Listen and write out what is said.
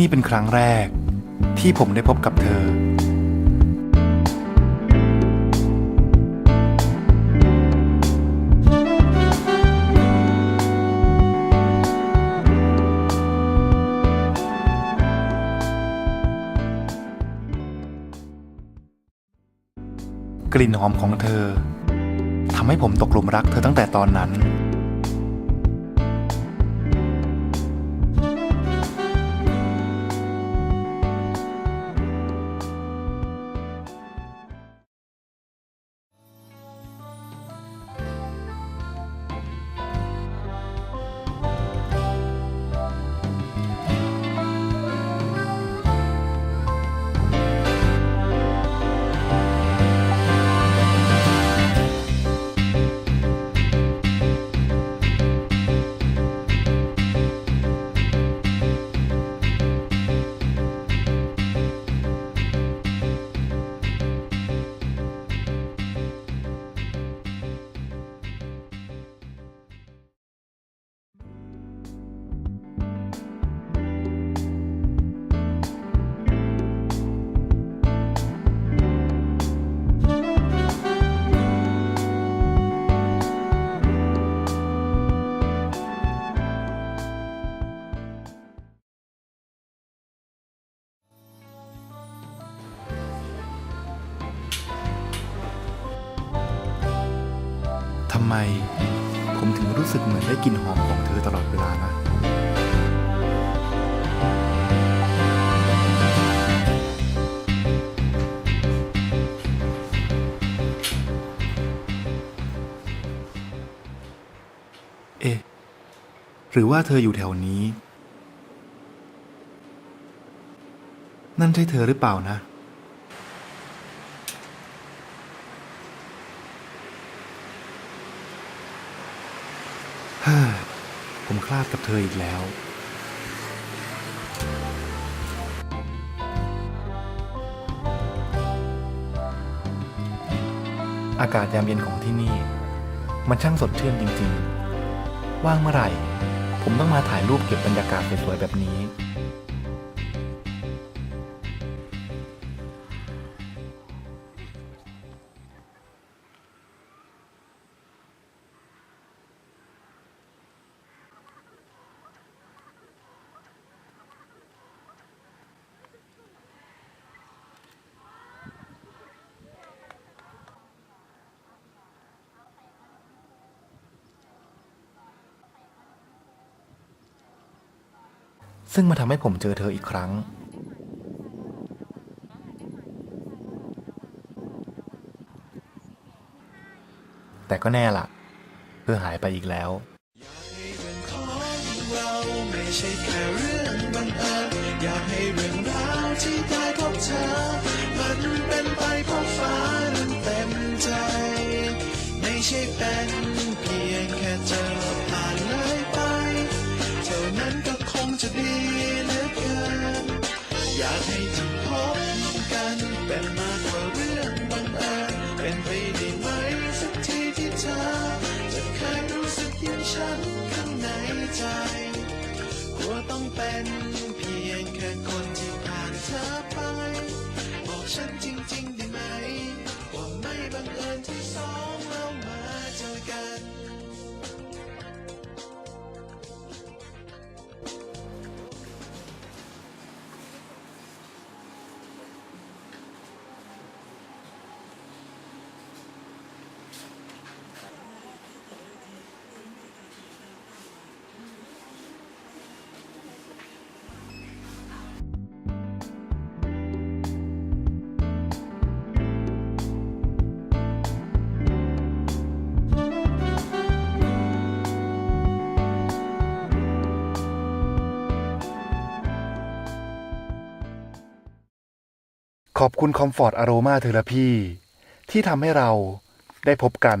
นี่เป็นครั้งแรก ที่ผมได้พบกับเธอ กลิ่นหอมของเธอทำให้ผมตกหลุมรักเธอตั้งแต่ตอนนั้น ทำไม ผมถึงรู้สึกเหมือนได้กลิ่นหอมของเธอตลอดเวลานะเอ๊ะ หรือว่าเธออยู่แถวนี้ นั่นใช่เธอหรือเปล่านะ เฮ้ย ผมคลาดกับเธออีกแล้ว อากาศยามเย็นของที่นี่ มันช่างสดชื่นจริง ๆ ว่างเมื่อไหร่ ผมต้องมาถ่ายรูปเก็บบรรยากาศสวยๆแบบนี้ ซึ่งมาทำให้ผมเจอเธออีกครั้ง แต่ก็แน่ล่ะ เธอหายไปอีกแล้วเราไม่ใช่แค่เรื่องบังเอิญอยากให้เากให้ที่พบกันเป็นมากกว่าเรื่องบังเอิญเป็นไปได้ไหมสักทีที่เธอ จะเคยรู้สึกอย่างฉันข้างในใจกลัวต้องเป็น ขอบคุณคอมฟอร์ตอโรมาเทอราพีที่ทำให้เราได้พบกัน